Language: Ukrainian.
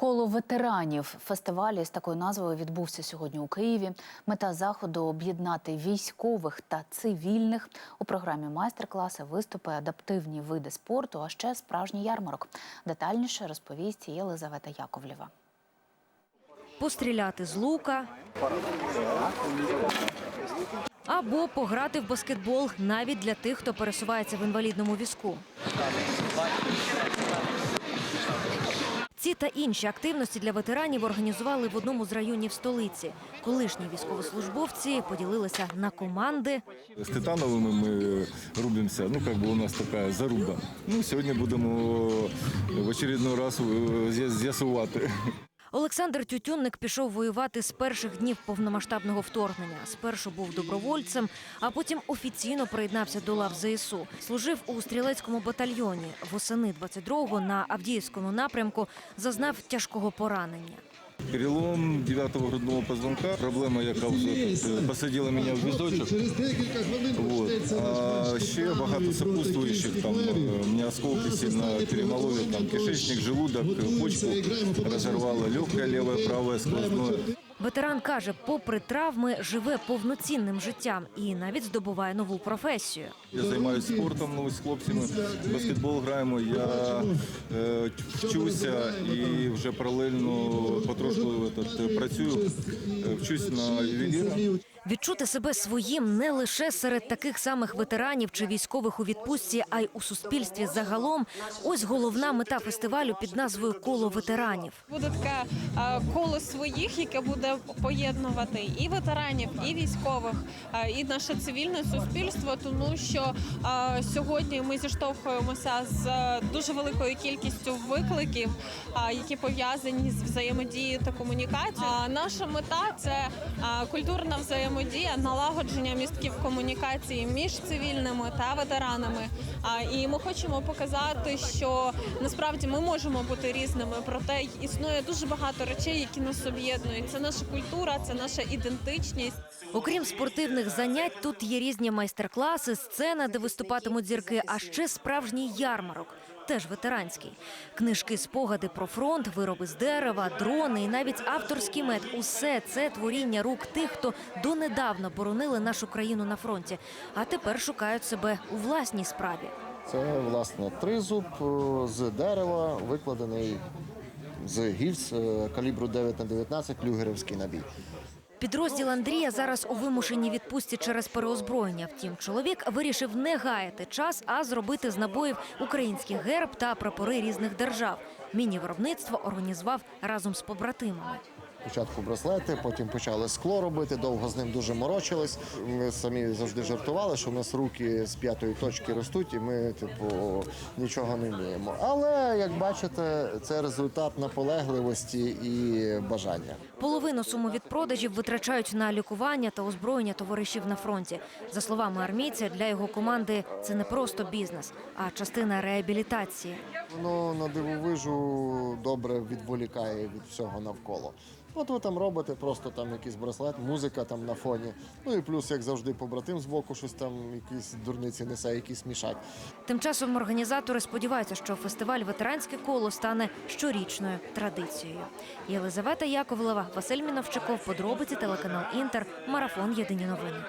Коло ветеранів фестивалі з такою назвою відбувся сьогодні у Києві. Мета заходу об'єднати військових та цивільних. У програмі майстер-класи, виступи, адаптивні види спорту, а ще справжній ярмарок. Детальніше розповість Єлизавета Яковлєва. постріляти з лука або пограти в баскетбол навіть для тих, хто пересувається в інвалідному візку. Ці та інші активності для ветеранів організували в одному з районів столиці. Колишні військовослужбовці поділилися на команди. З Титановими ми рубимося, ну как би у нас така заруба. Ну, сьогодні будемо в очередний раз е, з'ясувати. Олександр Тютюнник пішов воювати з перших днів повномасштабного вторгнення. Спершу був добровольцем, а потім офіційно приєднався до лав ЗСУ. Служив у стрілецькому батальйоні. Восени 22-го на Авдіївському напрямку зазнав тяжкого поранення. Перелом 9-го грудного позвонка, проблема, яка вже е, посадила мене в візочок. Вот. А ще багато сопутствуючих, там, е, мені осколки сильно перемололи, там, кишечник, желудок, почку розорвало, легкое, левое, правое, сквозное. Ветеран каже, попри травми, живе повноцінним життям і навіть здобуває нову професію. Я займаюся спортом ну, з хлопцями, баскетбол граємо. Я е, вчуся і вже паралельно потрошку этот, працюю, е, вчусь на ювеліра. Відчути себе своїм не лише серед таких самих ветеранів чи військових у відпустці, а й у суспільстві загалом. Ось головна мета фестивалю під назвою Коло ветеранів. Буде таке коло своїх, яке буде поєднувати і ветеранів, і військових, і наше цивільне суспільство. Тому що сьогодні ми зіштовхуємося з е, дуже великою кількістю викликів, які пов'язані з взаємодією та комунікацією. Наша мета це культурна взаємодія, налагодження містків комунікації між цивільними та ветеранами. А, І ми хочемо показати, що насправді ми можемо бути різними, проте існує дуже багато речей, які нас об'єднують. Це наша культура, це наша ідентичність. Окрім спортивних занять, тут є різні майстер-класи, сцена, де виступатимуть зірки, а ще справжній ярмарок. Теж ветеранський. Книжки, спогади про фронт, вироби з дерева, дрони і навіть авторський мед. Усе це творіння рук тих, хто донедавна боронили нашу країну на фронті, а тепер шукають себе у власній справі. Це власне тризуб е, з дерева, викладений з гільз е, калібру 9 на 19 люгерівський набій. Підрозділ Андрія зараз у вимушеній відпустці через переозброєння. Втім, чоловік вирішив не гаяти час, а зробити з набоїв український герб та прапори різних держав. Міні-виробництво організував разом з побратимами. Спочатку браслети, потім почали скло робити, довго з ним дуже морочились. Ми самі завжди жартували, що в нас руки з п'ятої точки ростуть, і ми, типу, нічого не вміємо. Але як бачите, це результат наполегливості і бажання. Половину суми від продажів витрачають на лікування та озброєння товаришів на фронті. За словами армійця, для його команди це не просто бізнес, а частина реабілітації. Воно на дивовижу добре відволікає від всього навколо. От ви там робите просто там якийсь браслет, музика там на фоні. Ну і плюс, як завжди, побратим з боку щось там, якісь дурниці несе, якісь мішать. Тим часом організатори сподіваються, що фестиваль Ветеранське коло стане щорічною традицією. Єлизавета Яковлева, Василь Міновчаков, подробиці телеканал Інтер, марафон Єдині новини.